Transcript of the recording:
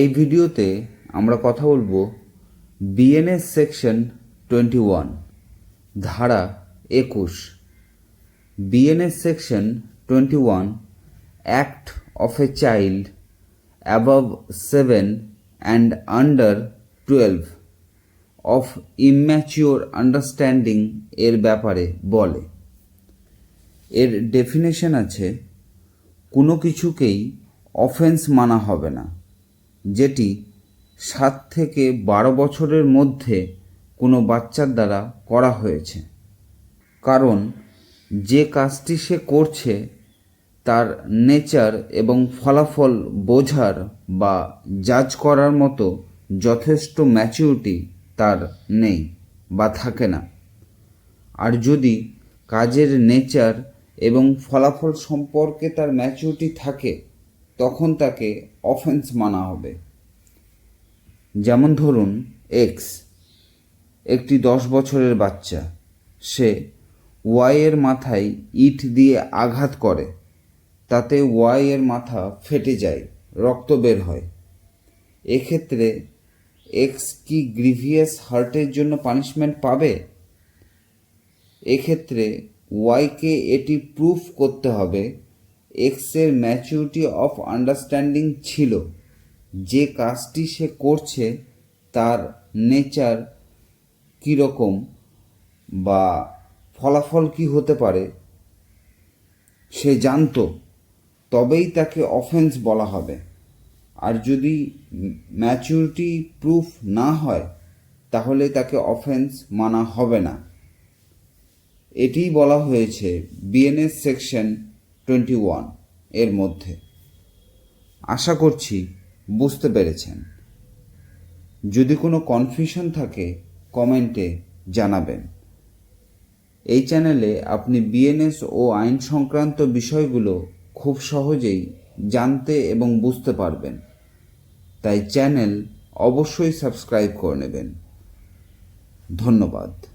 এই ভিডিওতে আমরা কথা বলব বিএনএস সেকশন টোয়েন্টি ওয়ান, ধারা একুশ। BNS section twenty one, act of a child above seven and under twelve of immature understanding এর ব্যাপারে বলে। এর ডেফিনেশন আছে, কোনো কিছুকেই অফেন্স মানা হবে না। যেটি সাত থেকে বারো বছরের মধ্যে কোনো বাচ্চার দ্বারা করা হয়েছে। কারণ যে কাজটি সে করছে, তার নেচার এবং ফলাফল বোঝার বা জাজ করার মতো যথেষ্ট ম্যাচিউরিটি তার নেই বা থাকে না। আর যদি কাজের নেচার এবং ফলাফল সম্পর্কে তার ম্যাচিউরিটি থাকে তখন তাকে অফেন্স মানা হবে। যেমন ধরুন এক্স একটি দশ বছরের বাচ্চা। সে ওয়াই এর মাথায় ইট দিয়ে আঘাত করে। তাতে ওয়াই এর মাথা ফেটে যায়, রক্ত বের হয়। এক্ষেত্রে এক্স কি গ্রিভিয়াস হার্টের জন্য পানিশমেন্ট পাবে? এক্ষেত্রে ওয়াইকে এটি প্রুফ করতে হবে এক্সের ম্যাচিউরিটি অফ আন্ডারস্ট্যান্ডিং ছিল। যে কাজটি সে করছে, তার নেচার কীরকম বা ফলাফল কি হতে পারে, সে জানতো, তবেই তাকে অফেন্স বলা হবে। আর যদি ম্যাচুরিটি প্রুফ না হয়, তাহলে তাকে অফেন্স মানা হবে না। এটিই বলা হয়েছে বিএনএস সেকশন টোয়েন্টি ওয়ানের মধ্যে। আশা করছি বুঝতে পেরেছেন। যদি কোনো কনফিউশন থাকে, কমেন্টে জানাবেন। এই চ্যানেলে আপনি বিএনএস ও আইন সংক্রান্ত বিষয়গুলো খুব সহজেই জানতে এবং বুঝতে পারবেন। তাই চ্যানেল অবশ্যই সাবস্ক্রাইব করে নেবেন। ধন্যবাদ।